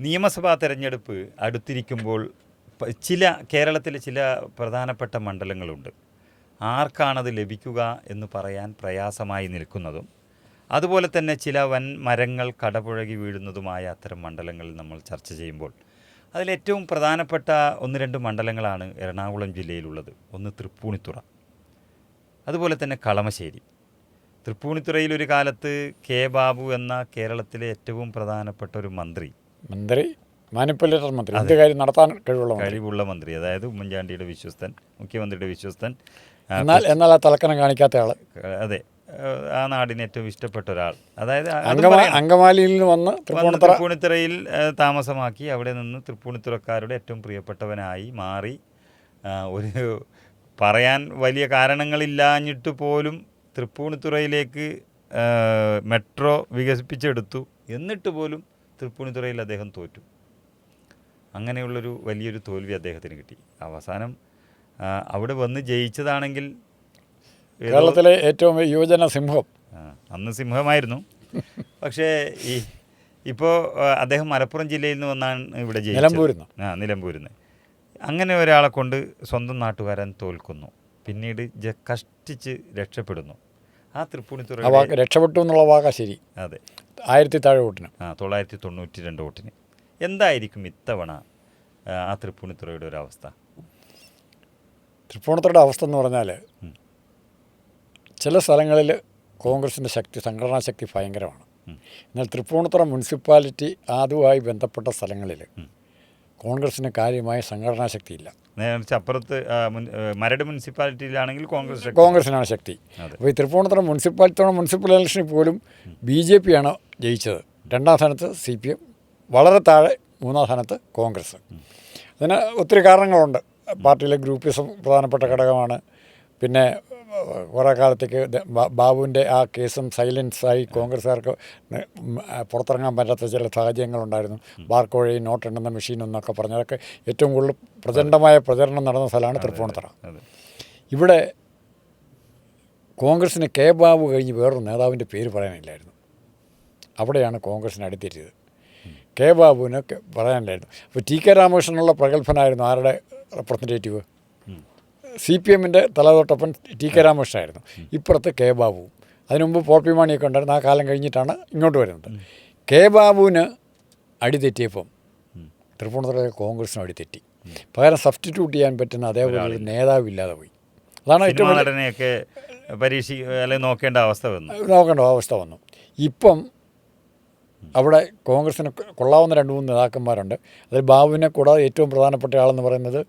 നിയമസഭാ തെരഞ്ഞെടുപ്പ് അടുത്തിരിക്കുമ്പോൾ ചില കേരളത്തിലെ ചില പ്രധാനപ്പെട്ട മണ്ഡലങ്ങളുണ്ട്. ആർക്കാണത് ലഭിക്കുക എന്ന് പറയാൻ പ്രയാസമായി നിൽക്കുന്നതും അതുപോലെ തന്നെ ചില വൻ മരങ്ങൾ കടപുഴകി വീഴുന്നതുമായ അത്തരം മണ്ഡലങ്ങൾ നമ്മൾ ചർച്ച ചെയ്യുമ്പോൾ അതിലേറ്റവും പ്രധാനപ്പെട്ട ഒന്ന് രണ്ട് മണ്ഡലങ്ങളാണ് എറണാകുളം ജില്ലയിലുള്ളത്. ഒന്ന് തൃപ്പൂണിത്തുറ അതുപോലെ തന്നെ കളമശ്ശേരി. തൃപ്പൂണിത്തുറയിൽ ഒരു കാലത്ത് കെ ബാബു എന്ന കേരളത്തിലെ ഏറ്റവും പ്രധാനപ്പെട്ട ഒരു മന്ത്രി മന്ത്രി മാനിപ്പുലേറ്റർ മന്ത്രി എന്ത് കാര്യം നടത്താൻ കഴിവുള്ള കഴിവുള്ള മന്ത്രി അതായത് ഉമ്മൻചാണ്ടിയുടെ വിശ്വസ്തൻ മുഖ്യമന്ത്രിയുടെ വിശ്വസ്തൻ എന്നാൽ എന്നാൽ ആ തലക്കനം കാണിക്കാത്ത ആൾ. അതെ ആ നാടിന് ഏറ്റവും ഇഷ്ടപ്പെട്ട ഒരാൾ. അതായത് അത് അങ്കമാലിയിൽ നിന്ന് വന്ന് തൃപ്പൂണിത്തുറയിൽ താമസമാക്കി അവിടെ നിന്ന് തൃപ്പൂണിത്തുറക്കാരുടെ ഏറ്റവും പ്രിയപ്പെട്ടവനായി മാറി. ഒരു പറയാൻ വലിയ കാരണങ്ങളില്ലാഞ്ഞിട്ട് പോലും തൃപ്പൂണിത്തുറയിലേക്ക് മെട്രോ വികസിപ്പിച്ചെടുത്തു. എന്നിട്ട് പോലും തൃപ്പൂണിത്തുറയിൽ അദ്ദേഹം തോറ്റു. അങ്ങനെയുള്ളൊരു വലിയൊരു തോൽവി അദ്ദേഹത്തിന് കിട്ടി. അവസാനം അവിടെ വന്ന് ജയിച്ചതാണെങ്കിൽ കേരളത്തിലെ ഏറ്റവും യുവജന സിംഹം. അന്ന് സിംഹമായിരുന്നു. പക്ഷേ ഈ ഇപ്പോൾ അദ്ദേഹം മലപ്പുറം ജില്ലയിൽ നിന്ന് വന്നാണ് ഇവിടെ ജയിച്ചത്. ആ നിലമ്പൂരിൽ നിന്ന് അങ്ങനെ ഒരാളെ കൊണ്ട് സ്വന്തം നാട്ടുകാരൻ തോൽക്കുന്നു. പിന്നീട് ജ കഷ്ടിച്ച് രക്ഷപ്പെടുന്നു. ആ ആ തൃപ്പൂണിത്തുറ രക്ഷപ്പെട്ടു എന്നുള്ള വാക്കാ ശരി. അതെ. ആയിരത്തി താഴെ വോട്ടിന്. ആ തൊള്ളായിരത്തി തൊണ്ണൂറ്റി രണ്ട് വോട്ടിന്. എന്തായിരിക്കും ഇത്തവണ ആ, തൃപ്പൂണിത്തുറയുടെ ഒരു അവസ്ഥ? തൃപ്പൂണിത്തുറയുടെ അവസ്ഥ എന്ന് പറഞ്ഞാൽ ചില സ്ഥലങ്ങളിൽ കോൺഗ്രസിന്റെ ശക്തി സംഘടനാ ശക്തി ഭയങ്കരമാണ്. എന്നാൽ തൃപ്പൂണിത്തുറ മുനിസിപ്പാലിറ്റി അതുമായി ബന്ധപ്പെട്ട സ്ഥലങ്ങളിൽ. കോൺഗ്രസിന് കാര്യമായ സംഘടനാ ശക്തിയില്ല. അപ്പുറത്ത് മരട് മുനിസിപ്പാലിറ്റിയിലാണെങ്കിൽ കോൺഗ്രസ്. കോൺഗ്രസിനാണ് ശക്തി. അപ്പോൾ ഈ തൃപ്പൂണിത്തുറ മുനിസിപ്പാലിറ്റിയുടെ മുനിസിപ്പൽ ഇലക്ഷനിൽ പോലും ബി ജെ പി ആണ് ജയിച്ചത്. രണ്ടാം സ്ഥാനത്ത് സി പി എം വളരെ താഴെ മൂന്നാം സ്ഥാനത്ത് കോൺഗ്രസ്. അതിന് ഒത്തിരി കാരണങ്ങളുണ്ട്. പാർട്ടിയിലെ ഗ്രൂപ്പിസം പ്രധാനപ്പെട്ട ഘടകമാണ്. പിന്നെ കുറേ കാലത്തേക്ക് ബാബുവിന്റെ ആ കേസും സൈലൻസായി കോൺഗ്രസ്സുകാർക്ക് പുറത്തിറങ്ങാൻ പറ്റാത്ത ചില സാഹചര്യങ്ങളുണ്ടായിരുന്നു. ബാർക്കോഴി നോട്ട് എണ്ണുന്ന മെഷീൻ എന്നൊക്കെ പറഞ്ഞതൊക്കെ ഏറ്റവും കൂടുതൽ പ്രചണ്ഡമായ പ്രചരണം നടന്ന സ്ഥലമാണ് തൃപ്പൂണിത്തറ. ഇവിടെ കോൺഗ്രസ്സിന് കെ ബാബു കഴിഞ്ഞ് വേറൊരു നേതാവിന്റെ പേര് പറയാനില്ലായിരുന്നു. അവിടെയാണ് കോൺഗ്രസ്സിന് അടിത്തിരിയത് കെ ബാബുവിന് ക- പറയാനില്ലായിരുന്നു. അപ്പോൾ ടി കെ രാമകൃഷ്ണനുള്ള പ്രഗത്ഭനായിരുന്നു ആരുടെ റെപ്രസെന്റേറ്റീവ് സി പി എമ്മിന്റെ തലതൊട്ടപ്പൻ ടി കെ രാമകൃഷ്ണനായിരുന്നു. ഇപ്പുറത്ത് കെ ബാബു അതിനുമുമ്പ് പോൾ പി മാണിയൊക്കെ ഉണ്ടായിരുന്നു. ആ കാലം കഴിഞ്ഞിട്ടാണ് ഇങ്ങോട്ട് വരുന്നത്. കെ ബാബുവിന് അടിതെറ്റിയപ്പം തൃപ്പൂണിത്തുറ കോൺഗ്രസിന് അടിതെറ്റി പകരം സബ്സ്റ്റിറ്റ്യൂട്ട് ചെയ്യാൻ പറ്റുന്ന അതേപോലെ ഒരു നേതാവ് ഇല്ലാതെ പോയി. അതാണ് ഏറ്റവും പരീക്ഷ അല്ലെങ്കിൽ നോക്കേണ്ട അവസ്ഥ വന്നു. നോക്കേണ്ട അവസ്ഥ വന്നു. ഇപ്പം അവിടെ കോൺഗ്രസിന് കൊള്ളാവുന്ന രണ്ട് മൂന്ന് നേതാക്കന്മാരുണ്ട്. അതിൽ ബാബുവിനെ കൂടാതെ ഏറ്റവും പ്രധാനപ്പെട്ട ആളെന്ന് പറയുന്നത്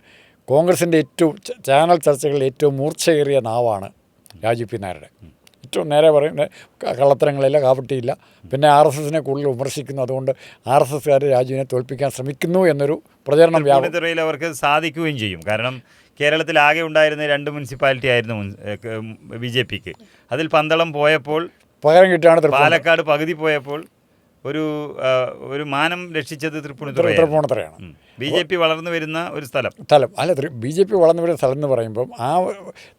കോൺഗ്രസിന്റെ ഏറ്റവും ചാനൽ ചർച്ചകളിൽ ഏറ്റവും മൂർച്ചയേറിയ നാവാണ് രാജു പി നായരുടെ. ഏറ്റവും നേരെ പറയുന്നത് കള്ളത്തരങ്ങളില്ല കാപ്പട്ടിയില്ല പിന്നെ ആർ എസ് എസിനെ കൂടുതൽ വിമർശിക്കുന്നു. അതുകൊണ്ട് ആർ എസ് എസ്സുകാർ രാജുവിനെ തോൽപ്പിക്കാൻ ശ്രമിക്കുന്നു എന്നൊരു പ്രചരണം വ്യാപനത്തിൽ അവർക്ക് സാധിക്കുകയും ചെയ്യും. കാരണം കേരളത്തിൽ ആകെ ഉണ്ടായിരുന്ന രണ്ട് മുനിസിപ്പാലിറ്റി ആയിരുന്നു ബി ജെ പിക്ക്. അതിൽ പന്തളം പോയപ്പോൾ പകരം കിട്ടുകയാണ് പാലക്കാട് പകുതി പോയപ്പോൾ ഒരു ഒരു മാനം രക്ഷിച്ചത് തൃപ്പൂണിത്തുറ തൃപ്പൂണിത്തുറയാണ്. ബി ജെ പി വളർന്നു വരുന്ന ഒരു സ്ഥലം. സ്ഥലം. അല്ല ബി ജെ പി വളർന്നു വരുന്ന സ്ഥലം എന്ന് പറയുമ്പം ആ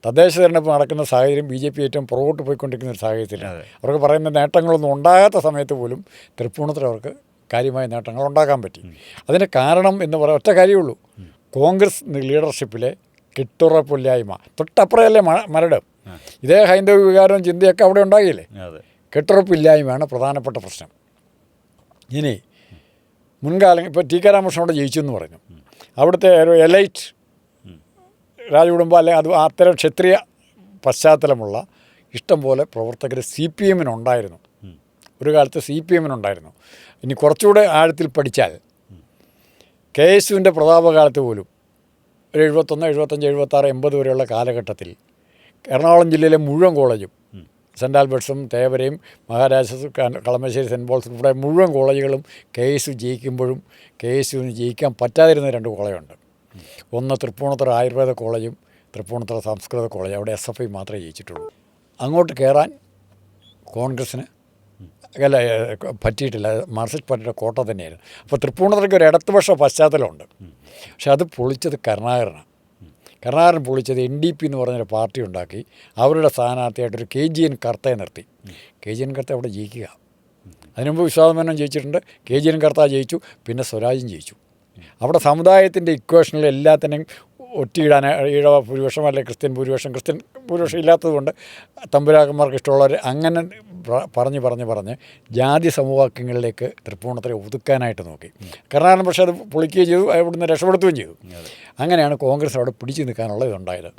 തദ്ദേശ തെരഞ്ഞെടുപ്പ് നടക്കുന്ന സാഹചര്യം ബി ജെ പി ഏറ്റവും പുറകോട്ട് പോയിക്കൊണ്ടിരിക്കുന്ന ഒരു സാഹചര്യത്തിലാണ്. അവർക്ക് പറയുന്ന നേട്ടങ്ങളൊന്നും ഉണ്ടാകാത്ത സമയത്ത് പോലും തൃപ്പൂണിത്തുറ അവർക്ക് കാര്യമായ നേട്ടങ്ങൾ ഉണ്ടാക്കാൻ പറ്റി. അതിന് കാരണം എന്ന് പറയാൻ ഒറ്റ കാര്യമുള്ളൂ. കോൺഗ്രസ് ലീഡർഷിപ്പിലെ കെട്ടുറപ്പില്ലായ്മ. തൊട്ടപ്പുറയല്ലേ മരട്? ഇതേ ഹൈന്ദവ വികാരവും ചിന്തയൊക്കെ അവിടെ ഉണ്ടാകില്ലേ? കെട്ടുറപ്പില്ലായ്മയാണ് പ്രധാനപ്പെട്ട പ്രശ്നം. ഇനി മുൻകാലം ഇപ്പോൾ ടി കെ രാമകൃഷ്ണനോട് ജയിച്ചു എന്ന് പറഞ്ഞു. അവിടുത്തെ ഒരു എലൈറ്റ് രാജകുടുംബം അല്ലെങ്കിൽ അത് അത്തരം ക്ഷത്രിയ പശ്ചാത്തലമുള്ള ഇഷ്ടം പോലെ പ്രവർത്തകർ സി പി എമ്മിനുണ്ടായിരുന്നു ഒരു കാലത്ത് സി പി എമ്മിനുണ്ടായിരുന്നു ഇനി കുറച്ചുകൂടെ ആഴത്തിൽ പഠിച്ചാൽ കെ എസ് യുവിന്റെ പ്രതാപകാലത്ത് പോലും ഒരു എഴുപത്തൊന്ന് എഴുപത്തഞ്ച് എഴുപത്താറ് എൺപത് വരെയുള്ള കാലഘട്ടത്തിൽ എറണാകുളം ജില്ലയിലെ മുഴുവൻ കോളേജും സെന്റ് ആൽബർട്ട്സും തേവരയും മഹാരാജാസ് കളമശ്ശേരി സെന്റ് പോൾസ് ഇവിടെ മുഴുവൻ കോളേജുകളും കെ എസ് യു ജയിക്കുമ്പോഴും കെ എസ് യുവിന് ജയിക്കാൻ പറ്റാതിരുന്ന രണ്ട് കോളേജുണ്ട്. ഒന്ന് തൃപ്പൂണിത്തുറ ആയുർവേദ കോളേജും തൃപ്പൂണിത്തുറ സംസ്കൃത കോളേജ്. അവിടെ എസ് എഫ് ഐ മാത്രമേ ജയിച്ചിട്ടുള്ളൂ. അങ്ങോട്ട് കയറാൻ കോൺഗ്രസ്സിന് അല്ല പറ്റിയിട്ടില്ല. മാർസിസ്റ്റ് പാർട്ടിയുടെ കോട്ട തന്നെയായിരുന്നു. അപ്പോൾ തൃപ്പൂണിത്തുറയ്ക്ക് ഒരു ഇടതുപക്ഷ പശ്ചാത്തലമുണ്ട്. പക്ഷെ അത് പൊളിച്ചത് കരുണാകരനാണ്. കരുണാകരൻ പൊളിച്ചത് എൻ ഡി പി എന്ന് പറഞ്ഞൊരു പാർട്ടി ഉണ്ടാക്കി. അവരുടെ സ്ഥാനാർത്ഥിയായിട്ടൊരു കെ ജി എൻ കർത്തയെ നിർത്തി. കെ ജി എൻ കർത്ത അവിടെ ജയിക്കുക. അതിനുമുമ്പ് വിശ്വാസമേനം ജയിച്ചിട്ടുണ്ട്. കെ ജി എൻ കർത്ത ജയിച്ചു. പിന്നെ സ്വരാജും ജയിച്ചു. അവിടെ സമുദായത്തിന്റെ ഇക്വേഷനിൽ എല്ലാത്തിനെയും ഒറ്റിയിടാൻ ഈഴവ ഭൂരിപക്ഷം അല്ലെങ്കിൽ ക്രിസ്ത്യൻ ഭൂരിപക്ഷം ക്രിസ്ത്യൻ ഭൂരിപക്ഷം ഇല്ലാത്തതുകൊണ്ട് തമ്പുരാക്കന്മാർക്ക് ഇഷ്ടമുള്ളവർ അങ്ങനെ പറഞ്ഞ് പറഞ്ഞ് പറഞ്ഞ് ജാതി സമവാക്യങ്ങളിലേക്ക് തൃപ്പൂണിത്തറ ഒതുക്കാനായിട്ട് നോക്കി. കർണാടകം പക്ഷേ അത് പൊളിക്കുകയും ചെയ്തു അവിടുന്ന് രക്ഷപ്പെടുത്തുകയും ചെയ്തു. അങ്ങനെയാണ് കോൺഗ്രസ് അവിടെ പിടിച്ചു നിൽക്കാനുള്ള ഇതുണ്ടായത്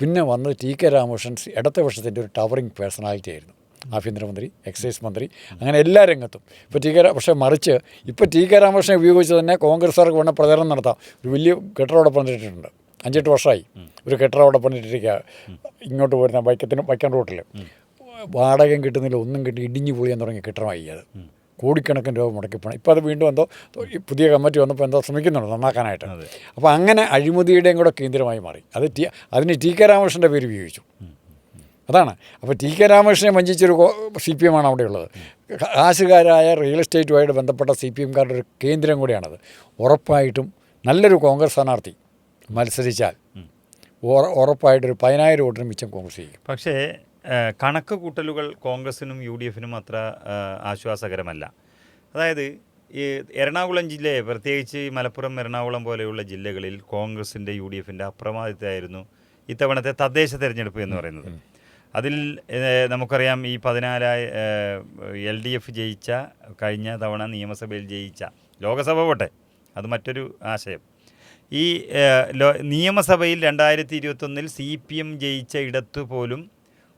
പിന്നെ വന്നത് ടി കെ രാമകൃഷ്ണൻ ഇടത്തെ വർഷത്തിന്റെ ഒരു ടവറിങ് പേഴ്സണാലിറ്റി ആയിരുന്നു. ആഭ്യന്തരമന്ത്രി എക്സൈസ് മന്ത്രി അങ്ങനെ എല്ലാ രംഗത്തും. ഇപ്പോൾ ടി കെ രാ- പക്ഷേ മറിച്ച് ഇപ്പോൾ ടി കെ രാമകൃഷ്ണനെ ഉപയോഗിച്ച് തന്നെ കോൺഗ്രസ്സുകാർക്ക് വേണ്ട പ്രചരണം നടത്താം. ഒരു വലിയ കെട്ടിടം അവിടെ പണിതിട്ടുണ്ട് അഞ്ചെട്ട് വർഷമായി ഒരു കെട്ടിടം അവിടെ പണിയിട്ടിരിക്കുക ഇങ്ങോട്ട് പോരുന്ന വൈക്കത്തിന് വൈക്കം റൂട്ടിൽ വാടകയും കിട്ടുന്നില്ല ഒന്നും കിട്ടി ഇടിഞ്ഞു പൊളിയാൻ തുടങ്ങിയ കെട്ടിടമായി അത്. കോടിക്കണക്കിന് രൂപ മുടക്കി പണം. ഇപ്പോൾ അത് വീണ്ടും എന്തോ പുതിയ കമ്മിറ്റി വന്നപ്പോൾ എന്തോ ശ്രമിക്കുന്നുണ്ട് നന്നാക്കാനായിട്ട്. അപ്പോൾ അങ്ങനെ അഴിമതിയുടെയും കൂടെ കേന്ദ്രമായി മാറി. അത് ടി അതിന് ടി കെ രാമകൃഷ്ണന്റെ പേര് ഉപയോഗിച്ചു. അതാണ്. അപ്പോൾ ടി കെ രാമകൃഷ്ണനെ വഞ്ചിച്ചൊരു സി പി എമ്മാണ് അവിടെയുള്ളത്. കാശുകാരായ റിയൽ എസ്റ്റേറ്റുമായിട്ട് ബന്ധപ്പെട്ട സി പി എംകാരുടെ ഒരു കേന്ദ്രം കൂടിയാണത്. ഉറപ്പായിട്ടും നല്ലൊരു കോൺഗ്രസ് സ്ഥാനാർത്ഥി മത്സരിച്ചാൽ. ഉറ- ഉറപ്പായിട്ടൊരു പതിനായിരം വോട്ടിന് മിച്ചം കോൺഗ്രസ് ചെയ്യും പക്ഷേ കണക്ക് കൂട്ടലുകൾ കോൺഗ്രസിനും യു ഡി എഫിനും അത്ര ആശ്വാസകരമല്ല. അതായത് ഈ എറണാകുളം ജില്ലയെ പ്രത്യേകിച്ച് മലപ്പുറം എറണാകുളം പോലെയുള്ള ജില്ലകളിൽ കോൺഗ്രസിന്റെ യു ഡി എഫിന്റെ അപ്രമാദിത്തമായിരുന്നു ഇത്തവണത്തെ തദ്ദേശ തെരഞ്ഞെടുപ്പ് എന്ന് പറയുന്നത്. അതിൽ നമുക്കറിയാം ഈ പതിനാലായ എൽ ഡി എഫ് ജയിച്ച കഴിഞ്ഞ തവണ നിയമസഭയിൽ ജയിച്ച ലോകസഭ പോട്ടെ അത് മറ്റൊരു ആശയം. ഈ നിയമസഭയിൽ രണ്ടായിരത്തി ഇരുപത്തൊന്നിൽ സി പി എം ജയിച്ച ഇടത്ത് പോലും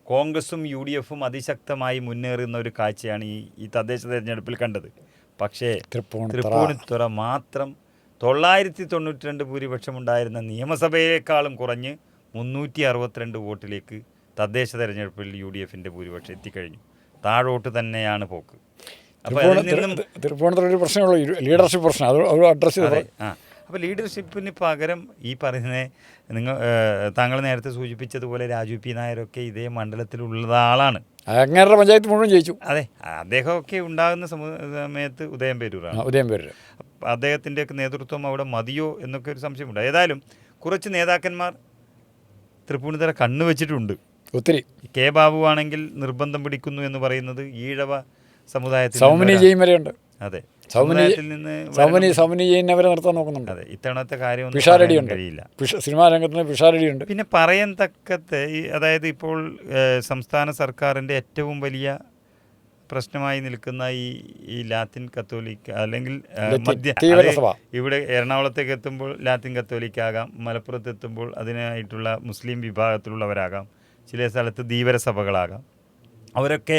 കോൺഗ്രസും യു ഡി എഫും അതിശക്തമായി മുന്നേറുന്ന ഒരു കാഴ്ചയാണ് ഈ ഈ തദ്ദേശ തെരഞ്ഞെടുപ്പിൽ കണ്ടത്. പക്ഷേ തൃപ്പൂണിത്തുറ. മാത്രം തൊള്ളായിരത്തി തൊണ്ണൂറ്റി രണ്ട് ഭൂരിപക്ഷമുണ്ടായിരുന്ന നിയമസഭയേക്കാളും കുറഞ്ഞ് മുന്നൂറ്റി അറുപത്തിരണ്ട് വോട്ടിലേക്ക് തദ്ദേശ തെരഞ്ഞെടുപ്പിൽ യു ഡി എഫിന്റെ ഭൂരിപക്ഷം എത്തിക്കഴിഞ്ഞു. താഴോട്ട് തന്നെയാണ് പോക്ക്. തൃപ്പൂണിത്തുറ ഒരു പ്രശ്നമുള്ളൂ ലീഡർഷിപ്പ് പ്രശ്നം. അത് അഡ്രസ്സ് ചെയ്ത് ആ. അപ്പോൾ ലീഡർഷിപ്പിന് പകരം ഈ പറയുന്ന നിങ്ങൾ താങ്കൾ നേരത്തെ സൂചിപ്പിച്ചതുപോലെ രാജു പി നായരൊക്കെ ഇതേ മണ്ഡലത്തിലുള്ള ആളാണ്. അങ്ങേരുടെ പഞ്ചായത്ത് മുഴുവൻ ജയിച്ചു. അതെ അദ്ദേഹമൊക്കെ ഉണ്ടാകുന്ന സമയത്ത് ഉദയം പേരൂരാണ്. ഉദയം പേരൂർ അദ്ദേഹത്തിന്റെയൊക്കെ നേതൃത്വം അവിടെ മതിയോ എന്നൊക്കെ ഒരു സംശയമുണ്ട്. ഏതായാലും കുറച്ച് നേതാക്കന്മാർ തൃപ്പൂണിത്തറ കണ്ണു വെച്ചിട്ടുണ്ട്. ഒത്തിരി. കെ ബാബു ആണെങ്കിൽ നിർബന്ധം പിടിക്കുന്നു എന്ന് പറയുന്നത് ഈഴവ സമുദായത്തിൽ സൗമിനി വരെയുണ്ട്. അതെ. സൗമിനി സൗമനി വരണം. അവരെ നിർത്താൻ നോക്കുന്നുണ്ട്. അതെ ഇത്തവണത്തെ കാര്യം പിഷാരടിയുണ്ട് സിനിമാ രംഗത്ത് പിഷാരടിയുണ്ട്. പിന്നെ പറയാൻ തക്കത്തെ ഈ അതായത് ഇപ്പോൾ സംസ്ഥാന സർക്കാരിന്റെ ഏറ്റവും വലിയ പ്രശ്നമായി നിൽക്കുന്ന ഈ ഈ ലാത്തിൻ കത്തോലിക്ക അല്ലെങ്കിൽ മധ്യ. ഇവിടെ എറണാകുളത്തേക്ക് എത്തുമ്പോൾ ലാത്തിൻ കത്തോലിക്ക ആകാം മലപ്പുറത്ത് എത്തുമ്പോൾ അതിനായിട്ടുള്ള മുസ്ലിം വിഭാഗത്തിലുള്ളവരാകാം. ചില സ്ഥലത്ത് ധീവര സഭകളാകാം അവരൊക്കെ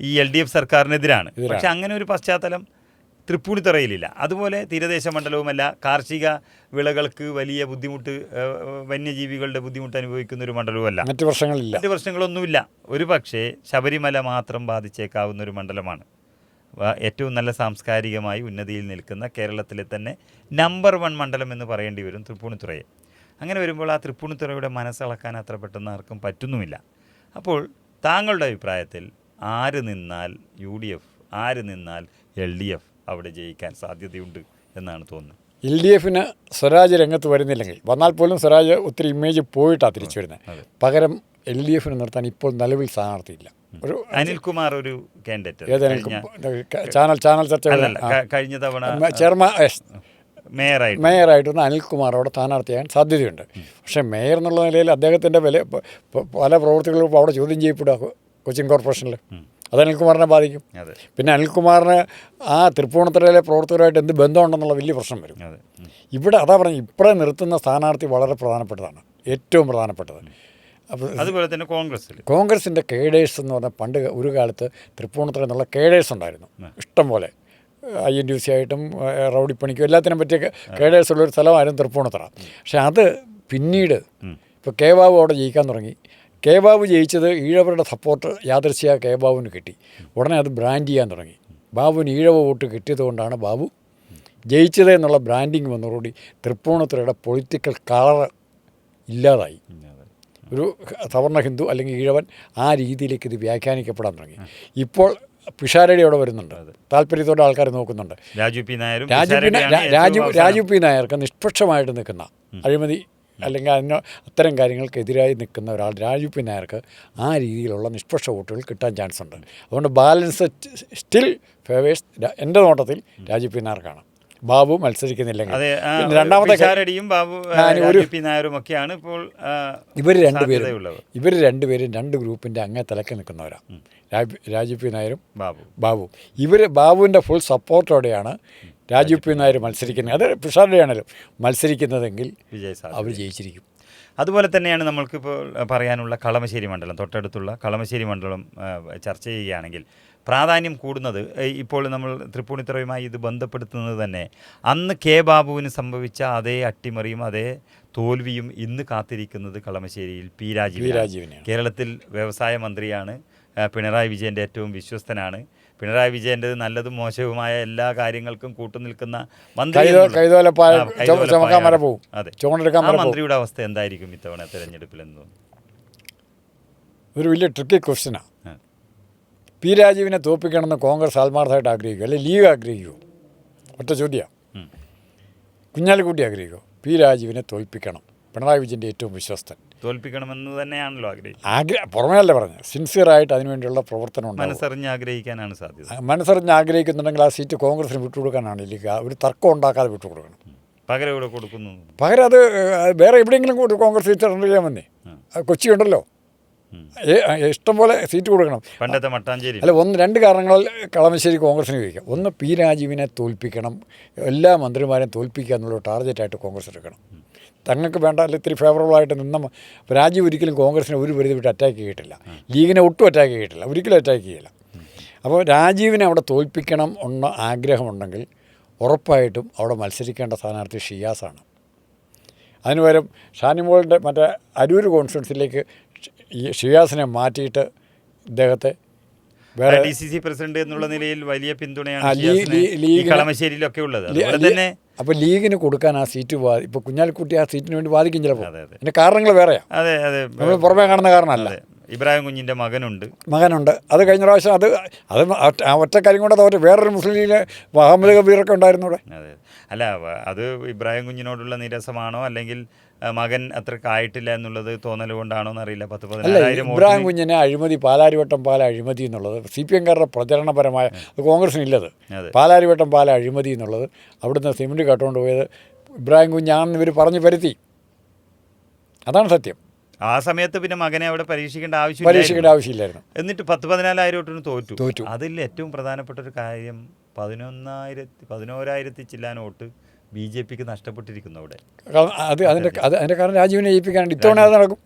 ഈ എൽ ഡി എഫ് സർക്കാരിനെതിരാണ്. പക്ഷെ അങ്ങനെ ഒരു പശ്ചാത്തലം തൃപ്പൂണിത്തറയിലില്ല. അതുപോലെ തീരദേശ മണ്ഡലവുമല്ല കാർഷിക വിളകൾക്ക് വലിയ ബുദ്ധിമുട്ട് വന്യജീവികളുടെ ബുദ്ധിമുട്ട് അനുഭവിക്കുന്ന ഒരു മണ്ഡലവുമല്ല. മറ്റു വർഷങ്ങളില്ല മറ്റു വർഷങ്ങളൊന്നുമില്ല ഒരു പക്ഷേ ശബരിമല മാത്രം ബാധിച്ചേക്കാവുന്ന ഒരു മണ്ഡലമാണ്. ഏറ്റവും നല്ല സാംസ്കാരികമായി ഉന്നതിയിൽ നിൽക്കുന്ന കേരളത്തിലെ തന്നെ നമ്പർ വൺ മണ്ഡലം എന്ന് പറയേണ്ടി വരും തൃപ്പൂണിത്തുറയെ. അങ്ങനെ വരുമ്പോൾ ആ തൃപ്പൂണിത്തുറയുടെ മനസ്സളക്കാൻ അത്ര പെട്ടെന്ന് ആർക്കും പറ്റുന്നുമില്ല. അപ്പോൾ താങ്കളുടെ അഭിപ്രായത്തിൽ ആര് നിന്നാൽ യു ഡി എഫ് ആര് നിന്നാൽ എൽ ഡി എഫ്? അവിടെ ജയിക്കാൻ സാധ്യതയുണ്ട് എന്നാണ് തോന്നുന്നത്. എൽ ഡി എഫിന് സ്വരാജ് രംഗത്ത് വരുന്നില്ലെങ്കിൽ വന്നാൽ പോലും സ്വരാജ് ഒത്തിരി ഇമേജ് പോയിട്ടാണ് തിരിച്ചു വരുന്നത്. പകരം എൽ ഡി എഫിന് നിർത്താൻ ഇപ്പോൾ നിലവിൽ സ്ഥാനാർത്ഥിയില്ല. ഒരു അനിൽകുമാർ ഒരു കാൻഡിഡേറ്റ് ചാനൽ ചാനൽ ചർച്ച കഴിഞ്ഞ തവണ ചെയർമാൻ മേയറായിട്ട് മേയറായിട്ട്. വന്ന അനിൽകുമാർ അവിടെ സ്ഥാനാർത്ഥിയാകാൻ സാധ്യതയുണ്ട്. പക്ഷേ മേയർ എന്നുള്ള നിലയിൽ അദ്ദേഹത്തിന്റെ വില പല പ്രവർത്തികളും അവിടെ ചോദ്യം ചെയ്യപ്പെടുക കൊച്ചിൻ കോർപ്പറേഷനിൽ. അത് അനിൽകുമാറിനെ ബാധിക്കും. പിന്നെ അനിൽകുമാറിന് ആ തൃപ്പൂണിത്തുറയിലെ പ്രവർത്തകരുമായിട്ട് എന്ത് ബന്ധമുണ്ടെന്നുള്ള വലിയ പ്രശ്നം വരും. അതെ. ഇവിടെ അതാ പറഞ്ഞത് ഇപ്പോഴെ നിർത്തുന്ന സ്ഥാനാർത്ഥി വളരെ പ്രധാനപ്പെട്ടതാണ് ഏറ്റവും പ്രധാനപ്പെട്ടത്. അപ്പോൾ അതുപോലെ തന്നെ കോൺഗ്രസ്സിൽ കോൺഗ്രസിന്റെ കേഡേഴ്സ് എന്ന് പറഞ്ഞാൽ പണ്ട് ഒരു കാലത്ത് തൃപ്പൂണിത്തുറ എന്നുള്ള കേഡേഴ്സ് ഉണ്ടായിരുന്നു. ഇഷ്ടം പോലെ. ഐ എൻ ഡി സി ആയിട്ടും റൗഡിപ്പണിക്കും എല്ലാത്തിനും പറ്റിയ കേഡേഴ്സ് ഉള്ളൊരു സ്ഥലമായിരുന്നു തൃപ്പൂണിത്തുറ. പക്ഷേ അത് പിന്നീട് ഇപ്പോൾ കെ ബാബു അവിടെ ജയിക്കാൻ തുടങ്ങി. കെ ബാബു ജയിച്ചത് ഈഴവരുടെ സപ്പോർട്ട് യാദൃശ്യ കെ ബാബുവിന് കിട്ടി. ഉടനെ അത് ബ്രാൻഡ് ചെയ്യാൻ തുടങ്ങി. ബാബുവിന് ഈഴവ വോട്ട് കിട്ടിയത് കൊണ്ടാണ് ബാബു ജയിച്ചത് എന്നുള്ള ബ്രാൻഡിങ് വന്നതോടുകൂടി തൃപ്പൂണിത്തുറയുടെ പൊളിറ്റിക്കൽ കളർ ഇല്ലാതായി. ഒരു സവർണ ഹിന്ദു അല്ലെങ്കിൽ ഈഴവൻ ആ രീതിയിലേക്ക് ഇത് വ്യാഖ്യാനിക്കപ്പെടാൻ തുടങ്ങി. ഇപ്പോൾ പിഷാരടി അവിടെ വരുന്നുണ്ട് താല്പര്യത്തോടെ ആൾക്കാർ നോക്കുന്നുണ്ട്. Raju P Nair Raju P Raju Raju P നായർക്ക് നിഷ്പക്ഷമായിട്ട് നിൽക്കുന്ന അഴിമതി അല്ലെങ്കിൽ അതിന് അത്തരം കാര്യങ്ങൾക്കെതിരായി നിൽക്കുന്ന ഒരാൾ രാജു പി നായർക്ക് ആ രീതിയിലുള്ള നിഷ്പക്ഷ വോട്ടുകൾ കിട്ടാൻ ചാൻസ് ഉണ്ട്. അതുകൊണ്ട് ബാലൻസ് സ്റ്റിൽ ഫേവേഴ്സ് എന്റെ നോട്ടത്തിൽ രാജു പി നായർക്കാണ് ബാബു മത്സരിക്കുന്നില്ലെങ്കിൽ. രണ്ടാമത്തെ ഒരു- രാജു നായരും ഒക്കെയാണ് ഇപ്പോൾ ഇവർ രണ്ടുപേരും ഇവർ രണ്ടുപേരും രണ്ട് ഗ്രൂപ്പിന്റെ അങ്ങേ തലക്ക് നിൽക്കുന്നവരാണ് രാജു പി നായരും ബാബു. ബാബു. ഇവർ ബാബുവിന്റെ ഫുൾ സപ്പോർട്ടോടെയാണ് രാജു പി നായർ മത്സരിക്കുന്നത് അത് പിഷാരുടെയാണല്ലോ. മത്സരിക്കുന്നതെങ്കിൽ അവർ ജയിച്ചിരിക്കും. അതുപോലെ തന്നെയാണ് നമ്മൾക്കിപ്പോൾ പറയാനുള്ള കളമശ്ശേരി മണ്ഡലം. തൊട്ടടുത്തുള്ള കളമശ്ശേരി മണ്ഡലം ചർച്ച ചെയ്യുകയാണെങ്കിൽ പ്രാധാന്യം കൂടുന്നത് ഇപ്പോൾ നമ്മൾ തൃപ്പൂണിത്തുറയുമായി ഇത് ബന്ധപ്പെടുത്തുന്നത് തന്നെ അന്ന് കെ ബാബുവിന് സംഭവിച്ച അതേ അട്ടിമറിയും അതേ തോൽവിയും ഇന്ന് കാത്തിരിക്കുന്നത് കളമശ്ശേരിയിൽ പി രാജീവ് കേരളത്തിൽ വ്യവസായ മന്ത്രിയാണ് പിണറായി വിജയന്റെ ഏറ്റവും വിശ്വസ്തനാണ്. പിണറായി വിജയന്റെ നല്ലതും മോശവുമായ എല്ലാ കാര്യങ്ങൾക്കും കൂട്ടുനിൽക്കുന്ന മന്ത്രി ആ, മന്ത്രിയുടെ അവസ്ഥ എന്തായിരിക്കും ഇത്തവണ തെരഞ്ഞെടുപ്പിൽ എന്ന് ഒരു വലിയ ട്രിക്കി ക്വസ്റ്റ്യനാണ്. പി രാജീവിനെ തോപ്പിക്കണമെന്ന് കോൺഗ്രസ് ആത്മാർത്ഥമായിട്ട് ആഗ്രഹിക്കും അല്ലെങ്കിൽ ലീഗ് ആഗ്രഹിക്കുമോ ഒറ്റ ചോദ്യമാണ് കുഞ്ഞാലിക്കുട്ടി ആഗ്രഹിക്കുമോ പി രാജീവിനെ തോൽപ്പിക്കണം. പിണറായി വിജയന്റെ ഏറ്റവും വിശ്വസ്തൻ. തോൽപ്പിക്കണമെന്ന് തന്നെയാണല്ലോ ആഗ്രഹിക്കുന്നത്. ആഗ്രഹ പുറമേയല്ല പറഞ്ഞത്. സിൻസിയറായിട്ട് അതിനുവേണ്ടിയുള്ള പ്രവർത്തനം ഉണ്ടാവും. മനസ്സറിഞ്ഞ് ആഗ്രഹിക്കാനാണ് സാധ്യത. മനസ്സറിഞ്ഞ് ആഗ്രഹിക്കുന്നുണ്ടെങ്കിൽ ആ സീറ്റ് കോൺഗ്രസിന് വിട്ടുകൊടുക്കാനാണ്. ഇല്ലിക്കുക ഒരു തർക്കം ഉണ്ടാക്കാതെ വിട്ടുകൊടുക്കണം. പകരം ഇവിടെ കൊടുക്കുന്നു. പകരം അത് വേറെ എവിടെയെങ്കിലും കോൺഗ്രസ് സീറ്റ് ചെയ്യാൻ വന്നേ. കൊച്ചി ഉണ്ടല്ലോ. ഇഷ്ടം പോലെ ഇഷ്ടംപോലെ സീറ്റ് കൊടുക്കണം. പണ്ടത്തെ മട്ടാഞ്ചേരി. അല്ല ഒന്ന് രണ്ട് കാരണങ്ങളിൽ കളമശ്ശേരി കോൺഗ്രസിന് ചോദിക്കാം. ഒന്ന് പി രാജീവിനെ തോൽപ്പിക്കണം. എല്ലാ മന്ത്രിമാരെയും തോൽപ്പിക്കുക എന്നുള്ള ടാർഗറ്റായിട്ട് കോൺഗ്രസ് എടുക്കണം. തങ്ങൾക്ക് വേണ്ട ഇത്തിരി ഫേവറബിളായിട്ട് നിന്ന രാജ്യം ഒരിക്കലും കോൺഗ്രസിനെ ഒരു പരിധി വിട്ട് അറ്റാക്ക് ചെയ്തിട്ടില്ല ലീഗിനെ ഒട്ടും അറ്റാക്ക് ചെയ്തിട്ടില്ല ഒരിക്കലും അറ്റാക്ക് ചെയ്യില്ല അപ്പോൾ രാജീവിനെ അവിടെ തോൽപ്പിക്കണം എന്ന ആഗ്രഹമുണ്ടെങ്കിൽ ഉറപ്പായിട്ടും അവിടെ മത്സരിക്കേണ്ട സ്ഥാനാർത്ഥി ഷിയാസാണ് അതിന് പകരം ഷാനിമോളിന്റെ മറ്റേ അരൂർ കോൺസ്റ്റിറ്റ്യൻസിലേക്ക് ഈ ഷിയാസിനെ മാറ്റിയിട്ട് ഇദ്ദേഹത്തെ ഡി സി സി പ്രസിഡന്റ് എന്നുള്ള നിലയിൽ വലിയ പിന്തുണയാണ് കളമശ്ശേരിയിലൊക്കെ ഉള്ളത്. അതുപോലെ തന്നെ അപ്പോൾ ലീഗിന് കൊടുക്കാൻ ആ സീറ്റ് ഇപ്പൊ ഇപ്പോൾ കുഞ്ഞാലിക്കുട്ടി ആ സീറ്റിന് വേണ്ടി വാദിക്കും ചിലപ്പോൾ അതെ, അതെ. അതിന്റെ കാരണങ്ങൾ വേറെയാണ് അതെ അതെ. നമ്മൾ പുറമേ കാണുന്ന കാരണമല്ല. ഇബ്രാഹിം കുഞ്ഞിന്റെ മകനുണ്ട്. മകനുണ്ട്. അത് കഴിഞ്ഞ പ്രാവശ്യം അത് അത് ആ ഒറ്റ കാര്യം കൊണ്ട് തോറ്റ് വേറൊരു മുസ്ലിം ലീഗിലെ മുഹമ്മദ് കബീറൊക്കെ ഉണ്ടായിരുന്നു അല്ല അത് ഇബ്രാഹിം കുഞ്ഞിനോടുള്ള നിരസമാണോ അല്ലെങ്കിൽ മകൻ അത്രയ്ക്ക് ആയിട്ടില്ല എന്നുള്ളത് തോന്നൽ കൊണ്ടാണോ എന്നറിയില്ല. പത്ത് പതിനായിരം ഇബ്രാഹിം കുഞ്ഞിനെ അഴിമതി പാലാരിവട്ടം പാല അഴിമതി എന്നുള്ളത് സി പി എംകാരുടെ പ്രചരണപരമായ കോൺഗ്രസിനില്ലത് പാലാരിവട്ടം പാല അഴിമതി എന്നുള്ളത് അവിടുന്ന് സിമന്റ് കട്ടുകൊണ്ട് പോയത് ഇബ്രാഹിം കുഞ്ഞാണെന്ന് ഇവർ പറഞ്ഞു പരുത്തി അതാണ് സത്യം. ആ സമയത്ത് പിന്നെ മകനെ അവിടെ പരീക്ഷിക്കേണ്ട ആവശ്യം പരീക്ഷിക്കേണ്ട ആവശ്യമില്ലായിരുന്നു. എന്നിട്ട് പത്ത് പതിനാലായിരം തൊട്ടിന് തോറ്റു. തോറ്റു. അതിൽ ഏറ്റവും പ്രധാനപ്പെട്ട ഒരു കാര്യം പതിനൊന്നായിരത്തി പതിനോരായിരത്തി ചില്ലാൻ വോട്ട് ബി ജെ പിക്ക് നഷ്ടപ്പെട്ടിരിക്കുന്നു അവിടെ. അത് അതിന്റെ അത് അതിന്റെ കാരണം രാജീവിനെ ജയിപ്പിക്കാനുണ്ട് ഇത്തവണ അത് നടക്കും.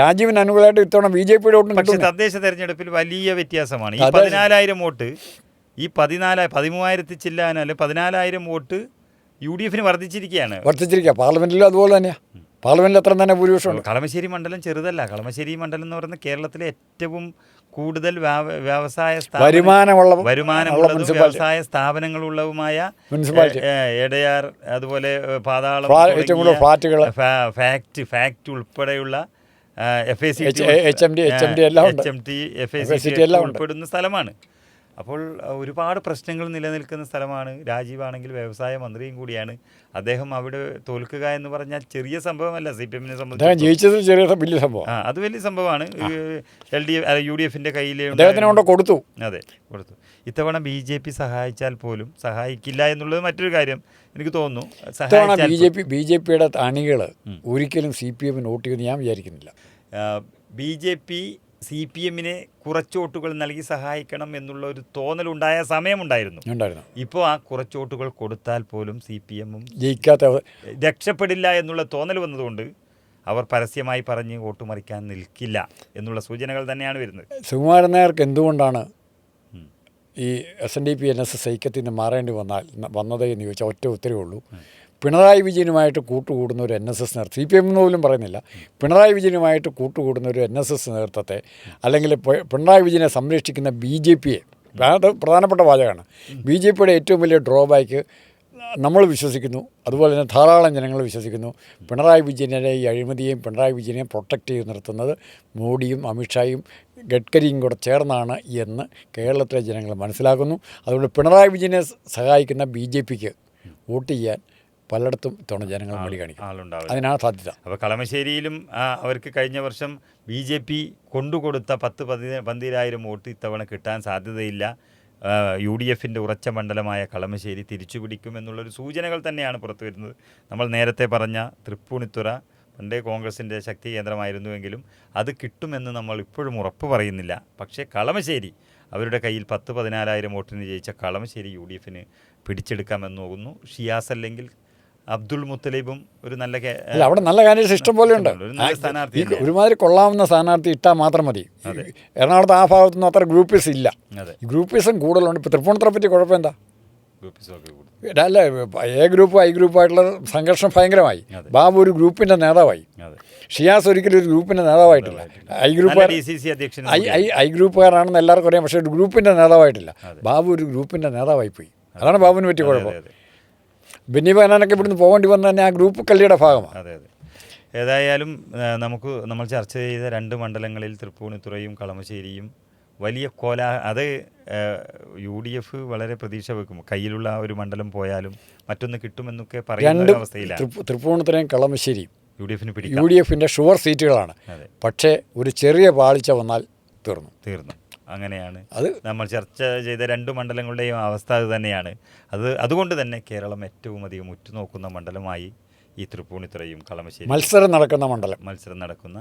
രാജീവിന് അനുകൂലമായിട്ട് ഇത്തവണ ബി ജെ പിയുടെ വോട്ടും പക്ഷേ തദ്ദേശ തെരഞ്ഞെടുപ്പിൽ വലിയ വ്യത്യാസമാണ്. ഈ. പതിനാലായിരം വോട്ട് ഈ പതിനാലായി പതിമൂവായിരത്തി ചില്ലാനാല് അല്ലെ പതിനാലായിരം വോട്ട് യു ഡി എഫിന് വർദ്ധിച്ചിരിക്കുകയാണ്. വർദ്ധിച്ചിരിക്കുക. പാർലമെന്റിലും അതുപോലെ തന്നെയാണ് പാർലമെന്റിൽ അത്ര തന്നെ ഭൂരിപക്ഷമുണ്ട് കളമശ്ശേരി മണ്ഡലം ചെറുതല്ല. കളമശ്ശേരി മണ്ഡലം എന്ന് പറയുന്നത് കേരളത്തിലെ ഏറ്റവും കൂടുതൽ വ്യവസായ വരുമാനമുള്ള വരുമാനമുള്ള വ്യവസായ സ്ഥാപനങ്ങളുള്ളതുമായ എടയാർ അതുപോലെ പാതാളം ഫ്ലാറ്റുകൾ. ഫാക്ട് ഫാക്ട് ഉൾപ്പെടെയുള്ള F A C H M T എല്ലാം H M T F A FACT C എല്ലാം ഉൾപ്പെടുന്ന സ്ഥലമാണ്. അപ്പോൾ ഒരുപാട് പ്രശ്നങ്ങൾ നിലനിൽക്കുന്ന സ്ഥലമാണ്. രാജീവാണെങ്കിൽ വ്യവസായ മന്ത്രിയും കൂടിയാണ്. അദ്ദേഹം അവിടെ തോൽക്കുക എന്ന് പറഞ്ഞാൽ ചെറിയ സംഭവമല്ല സി പി എമ്മിനെ സംബന്ധിച്ച് ജയിച്ചത് ചെറിയ വലിയ സംഭവം ആ അത് വലിയ സംഭവമാണ്. L D F U D എഫിന്റെ കയ്യിൽ കൊടുത്തു. അതെ കൊടുത്തു. ഇത്തവണ ബി ജെ പി സഹായിച്ചാൽ പോലും സഹായിക്കില്ല എന്നുള്ളത് മറ്റൊരു കാര്യം എനിക്ക് തോന്നുന്നു. B J P B J പിയുടെ അണികൾ ഒരിക്കലും സി പി എമ്മിന് വോട്ട് ചെയ്യുമെന്ന് ഞാൻ വിചാരിക്കുന്നില്ല. B J P C P എമ്മിനെ കുറച്ച് വോട്ടുകൾ നൽകി സഹായിക്കണം എന്നുള്ള ഒരു തോന്നലുണ്ടായ സമയമുണ്ടായിരുന്നു. ഉണ്ടായിരുന്നു. ഇപ്പോൾ ആ കുറച്ച് വോട്ടുകൾ കൊടുത്താൽ പോലും സി പി എമ്മും ജയിക്കാത്ത രക്ഷപ്പെടില്ല എന്നുള്ള തോന്നൽ വന്നതുകൊണ്ട് അവർ പരസ്യമായി പറഞ്ഞ് വോട്ട് മറിക്കാൻ നിൽക്കില്ല എന്നുള്ള സൂചനകൾ തന്നെയാണ് വരുന്നത്. സുകുമാരൻ നായർക്ക് എന്തുകൊണ്ടാണ് ഈ S N D P N S S ഐക്യത്തിൽ നിന്ന് മാറേണ്ടി വന്നാൽ വന്നത് എന്ന് ചോദിച്ചാൽ ഒറ്റ ഉത്തരവേ ഉള്ളൂ. പിണറായി വിജയനുമായിട്ട് കൂട്ടുകൂടുന്ന ഒരു എൻ എസ് എസ് നേതൃത്വം സി പി എം പോലും പറയുന്നില്ല. പിണറായി വിജയനുമായിട്ട് കൂട്ടുകൂടുന്ന ഒരു എൻ എസ് എസ് നേതൃത്വത്തെ അല്ലെങ്കിൽ പിണറായി വിജയനെ സംരക്ഷിക്കുന്ന ബി ജെ പിയെ അത് പ്രധാനപ്പെട്ട വാചകമാണ്. ബി ജെ പിയുടെ ഏറ്റവും വലിയ ഡ്രോബാക്ക് നമ്മൾ വിശ്വസിക്കുന്നു. അതുപോലെ തന്നെ ധാരാളം ജനങ്ങൾ വിശ്വസിക്കുന്നു. പിണറായി വിജയനെ ഈ അഴിമതിയെയും പിണറായി വിജയനെയും പ്രൊട്ടക്റ്റ് ചെയ്ത് നിർത്തുന്നത് മോഡിയും അമിത്ഷായും ഗഡ്കരിയും കൂടെ ചേർന്നാണ് എന്ന് കേരളത്തിലെ ജനങ്ങൾ മനസ്സിലാക്കുന്നു. അതുകൊണ്ട് പിണറായി വിജയനെ സഹായിക്കുന്ന ബി ജെ പിക്ക് വോട്ട് ചെയ്യാൻ പലയിടത്തും ഇത്തവണ ജനങ്ങൾ മടി കാണിക്കും അതിനാണ് സാധ്യത. അപ്പോൾ കളമശ്ശേരിയിലും അവർക്ക് കഴിഞ്ഞ വർഷം ബി ജെ പി കൊണ്ടുകൊടുത്ത പത്ത് പതി പന്തിരായിരം വോട്ട് ഇത്തവണ കിട്ടാൻ സാധ്യതയില്ല. യു ഡി എഫിന്റെ ഉറച്ച മണ്ഡലമായ കളമശ്ശേരി തിരിച്ചു പിടിക്കുമെന്നുള്ളൊരു സൂചനകൾ തന്നെയാണ് പുറത്തു വരുന്നത് നമ്മൾ നേരത്തെ പറഞ്ഞ തൃപ്പൂണിത്തുറ പണ്ടേ കോൺഗ്രസിന്റെ ശക്തി കേന്ദ്രമായിരുന്നുവെങ്കിലും അത് കിട്ടുമെന്ന് നമ്മൾ ഇപ്പോഴും ഉറപ്പ് പറയുന്നില്ല. പക്ഷേ കളമശ്ശേരി അവരുടെ കയ്യിൽ പത്ത് പതിനാലായിരം വോട്ടിന് ജയിച്ച കളമശ്ശേരി യു ഡി എഫിന് പിടിച്ചെടുക്കാമെന്ന് തോന്നുന്നു. ഷിയാസ് അല്ലെങ്കിൽ അബ്ദുൾ മുത്തലീബും ഒരു നല്ല അവിടെ നല്ല കാൻഡിഡേറ്റ്സ് ഇഷ്ടം പോലെ ഉണ്ട്. സ്ഥാനാർത്ഥി ഒരുമാതിരി കൊള്ളാവുന്ന സ്ഥാനാർത്ഥി ഇട്ടാൽ മാത്രം മതി. എറണാകുളത്ത് ആ ഭാഗത്തൊന്നും അത്ര ഗ്രൂപ്പീസ് ഇല്ല. ഗ്രൂപ്പീസും കൂടുതലുണ്ട്. ഇപ്പോൾ തൃപ്പൂണിത്തറ പറ്റി കുഴപ്പം എന്താ? ഗ്രൂപ്പിസൊക്കെ കൂടും അല്ല എ ഗ്രൂപ്പ് ഐ ഗ്രൂപ്പായിട്ടുള്ള സംഘർഷം ഭയങ്കരമായി. ബാബു ഒരു ഗ്രൂപ്പിന്റെ നേതാവായി. ഷിയാസ് ഒരിക്കലും ഒരു ഗ്രൂപ്പിന്റെ നേതാവായിട്ടില്ല. ഐ ഗ്രൂപ്പ് ഗ്രൂപ്പുകാർ ഐ ഐ ഐ ഗ്രൂപ്പുകാരാണെന്ന് എല്ലാവർക്കും അറിയാം. പക്ഷേ ഒരു ഗ്രൂപ്പിന്റെ നേതാവായിട്ടില്ല. ബാബു ഒരു ഗ്രൂപ്പിന്റെ നേതാവായി പോയി. അതാണ് ബാബുവിന് പറ്റിയ കുഴപ്പം. ബെന്നി ബഹനാനൊക്കെ ഇവിടുന്ന് പോകേണ്ടി വന്ന തന്നെ ആ ഗ്രൂപ്പ് കള്ളിയുടെ ഭാഗമാണ്. അതെ അതെ. ഏതായാലും നമുക്ക് നമ്മൾ ചർച്ച ചെയ്ത രണ്ട് മണ്ഡലങ്ങളിൽ തൃപ്പൂണിത്തുറയും കളമശ്ശേരിയും വലിയ കോലാ അത് യു ഡി എഫ് വളരെ പ്രതീക്ഷ വെക്കും. കയ്യിലുള്ള ഒരു മണ്ഡലം പോയാലും മറ്റൊന്ന് കിട്ടുമെന്നൊക്കെ പറയുന്ന അവസ്ഥയിലാണ് തൃപ്പൂ- തൃപ്പൂണിത്തുറയും കളമശ്ശേരിയും യു ഡി എഫിന് പിടിക്കും. യു ഡി എഫിന്റെ ഷുവർ സീറ്റുകളാണ്. പക്ഷേ ഒരു ചെറിയ പാളിച്ച വന്നാൽ തീർന്നു. തീർന്നു. അങ്ങനെയാണ്. അത് നമ്മൾ ചർച്ച ചെയ്ത രണ്ട് മണ്ഡലങ്ങളുടെയും അവസ്ഥ അത് തന്നെയാണ്. അത് അതുകൊണ്ട് തന്നെ കേരളം ഏറ്റവും അധികം ഉറ്റുനോക്കുന്ന മണ്ഡലമായി ഈ തൃപ്പൂണിത്തുറയും കളമശ്ശേരി മത്സരം നടക്കുന്ന മണ്ഡലം. മത്സരം നടക്കുന്ന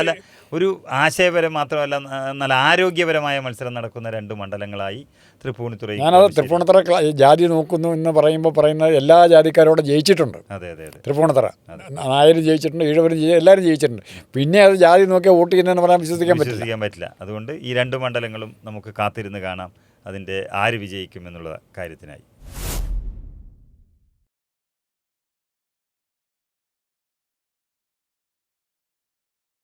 നല്ല ഒരു ആശയപരം മാത്രമല്ല നല്ല ആരോഗ്യപരമായ മത്സരം നടക്കുന്ന രണ്ട് മണ്ഡലങ്ങളായി തൃപ്പൂണിത്തുറയും ഞാനത്. തൃപ്പൂണിത്തുറ ജാതി നോക്കുന്നു എന്ന് പറയുമ്പോൾ പറയുന്നത് എല്ലാ ജാതിക്കാരോടും ജയിച്ചിട്ടുണ്ട്. അതെ അതെ അതെ. തൃപ്പൂണിത്തുറ. നായർ ജയിച്ചിട്ടുണ്ട് ഈഴവരും എല്ലാവരും ജയിച്ചിട്ടുണ്ട്. പിന്നെ അത് ജാതി നോക്കിയാൽ വോട്ട് ചെയ്യുന്നതെന്ന് പറയാൻ വിശ്വസിക്കാൻ പറ്റില്ല. വിശ്വസിക്കാൻ പറ്റില്ല. അതുകൊണ്ട് ഈ രണ്ട് മണ്ഡലങ്ങളും നമുക്ക് കാത്തിരുന്ന് കാണാം അതിന്റെ ആര് വിജയിക്കും എന്നുള്ള കാര്യത്തിനായി.